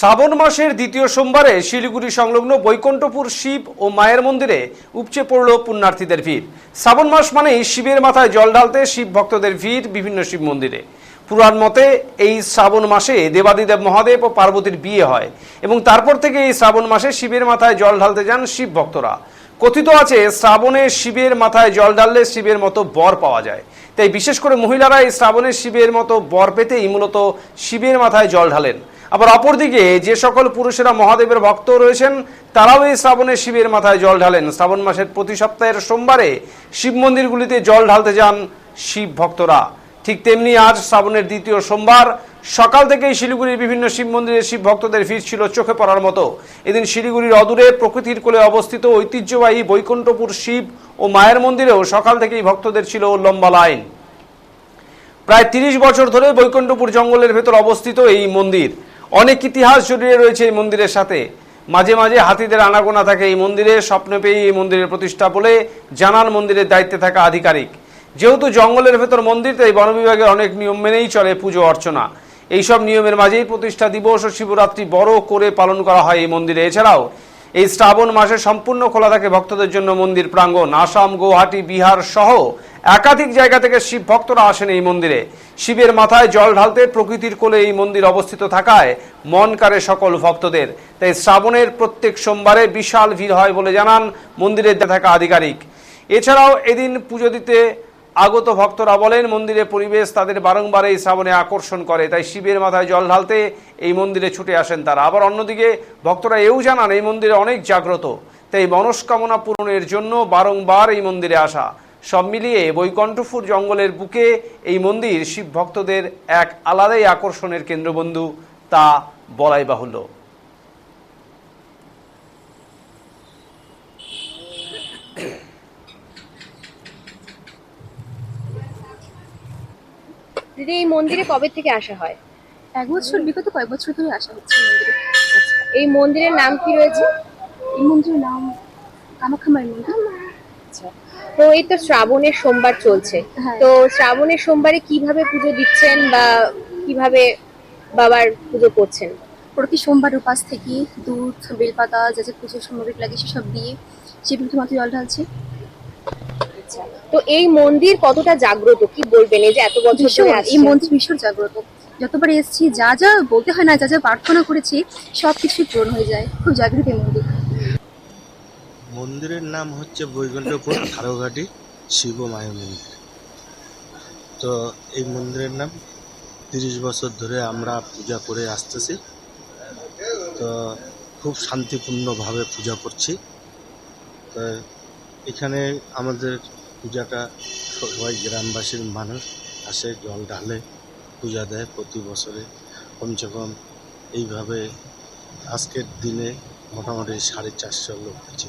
শ্রাবণ মাসের দ্বিতীয় সোমবারে শিলিগুড়ি সংলগ্ন বৈকুণ্ঠপুর শিব ও মায়ের মন্দিরে উপচে পড়ল পুণ্যার্থীদের ভিড়। শ্রাবণ মাস মানেই শিবের মাথায় জল ঢালতে শিব ভক্তদের ভিড় বিভিন্ন শিব মন্দিরে। পুরাণ মতে এই শ্রাবণ মাসে দেবাদিদেব মহাদেব ও পার্বতীর বিয়ে হয় এবং তারপর থেকে এই শ্রাবণ মাসে শিবের মাথায় জল ঢালতে যান শিব ভক্তরা। কথিত আছে, শ্রাবণে শিবের মাথায় জল ঢাললে শিবের মতো বর পাওয়া যায়। তাই বিশেষ করে মহিলারা এই শ্রাবণে শিবের মতো বর পেতেই মূলত শিবের মাথায় জল ঢালেন। আবার অপরদিকে যে সকল পুরুষেরা মহাদেবের ভক্ত রয়েছেন, তারাও এই শ্রাবণে শিবের মাথায় জল ঢালেন। শ্রাবণ মাসের প্রতি সপ্তাহের সোমবারে শিব মন্দিরগুলিতে জল ঢালতে যান শিব ভক্তরা। ঠিক তেমনি আজ শ্রাবণের দ্বিতীয় সোমবার, সকাল থেকেই শিলিগুড়ির বিভিন্ন শিব মন্দিরে শিব ভক্তদের ভিড় ছিল চোখে পড়ার মতো। এদিন শিলিগুড়ির অদূরে প্রকৃতির কোলে অবস্থিত ঐতিহ্যবাহী বৈকুণ্ঠপুর শিব ও মায়ের মন্দিরেও সকাল থেকেই ভক্তদের ছিল লম্বা লাইন। প্রায় তিরিশ বছর ধরে বৈকুণ্ঠপুর জঙ্গলের ভেতর অবস্থিত এই মন্দির। অনেক ইতিহাস জড়িয়ে রয়েছে এই মন্দিরের সাথে। মাঝে মাঝে হাতিদের আনাগোনা থাকে এই মন্দিরে, স্বপ্ন পেয়ে এই মন্দিরের প্রতিষ্ঠা বলে জানান মন্দিরের দায়িত্বে থাকা আধিকারিক। যেহেতু জঙ্গলের ভেতর মন্দির, তাই বন বিভাগের অনেক নিয়ম মেনেই চলে পুজো অর্চনা। এইসব নিয়মের মাঝেই প্রতিষ্ঠা দিবস ও শিবরাত্রি বড় করে পালন করা হয় এই মন্দিরে। এছাড়াও, এই শ্রাবণ মাসে সম্পূর্ণ খোলা থাকে ভক্তদের জন্য মন্দির প্রাঙ্গণ। আসাম গৌহাটি বিহার সহ একাধিক জায়গা থেকে শিব ভক্তরা আসেন এই মন্দিরে। শিবের মাথায় জল ঢালতে প্রকৃতির কোলে এই মন্দির অবস্থিত থাকায় মন কাড়ে সকল ভক্তদের। তাই শ্রাবণের প্রত্যেক সোমবারে বিশাল ভিড় হয় বলে জানান মন্দিরের থাকা আধিকারিক। এছাড়াও এদিন পুজো দিতে আগত ভক্তরা বলেন, মন্দিরের পরিবেশ তাদের বারংবার এই শ্রাবণে আকর্ষণ করে, তাই শিবের মাথায় জল ঢালতে এই মন্দিরে ছুটে আসেন তারা। আবার অন্যদিকে ভক্তরা এও জানান, এই মন্দিরে অনেক জাগ্রত, তাই মনস্কামনা পূরণের জন্য বারংবার এই মন্দিরে আসা। সব মিলিয়ে বৈকণ্ঠপুর জঙ্গলের বুকে এই মন্দির শিব ভক্তদের এক আলাদাই আকর্ষণের কেন্দ্রবন্ধু তা বলাই বাহুল্য। দিদি এই মন্দিরে কবে থেকে আসা হয়? এক বছর বিগত কয়েক বছর ধরে আসা হচ্ছে মন্দিরে। এই মন্দিরের নাম কি রয়েছে? এই মন্দিরের নাম কামাখ্যামাই মন্দির। তো এই তো শ্রাবণের সোমবার চলছে। হ্যাঁ। তো শ্রাবণের সোমবারে কীভাবে পুজো দিচ্ছেন বা কীভাবে বাবার পুজো করছেন? প্রতি সোমবার উপাস থেকে দুধ বেলপাতা যা যা পুজোর সামগ্রিক লাগে সেসব দিয়ে শিবলিঙ্গের মাথায় জল ঢালছে। তো এই মন্দির কতটা জাগ্রত? কি বলবেন? এই যে এত বছর ধরে এই মন্দির ভীষণ জাগ্রত। যতবার এসেছি যা যা বলতে হয় না যা যা প্রার্থনা করেছি সব কিছুই পূরণ হয়ে যায়। খুব জাগ্রত এই মন্দির। মন্দিরের নাম হচ্ছে বৈকুণ্ঠপুর খারোঘাটি শিব মায়ের মন্দির। তো এই মন্দিরের নাম তিরিশ বছর ধরে আমরা পূজা করে আসতেছি। তো খুব শান্তিপূর্ণভাবে পূজা করছি। তো এখানে আমাদের পূজাটা সবাই গ্রামবাসীর মানুষ আসে, জল ঢালে, পূজা দেয় প্রতি বছরে। কমসে কম এইভাবে আজকের দিনে মোটামুটি সাড়ে চারশো লোক হচ্ছে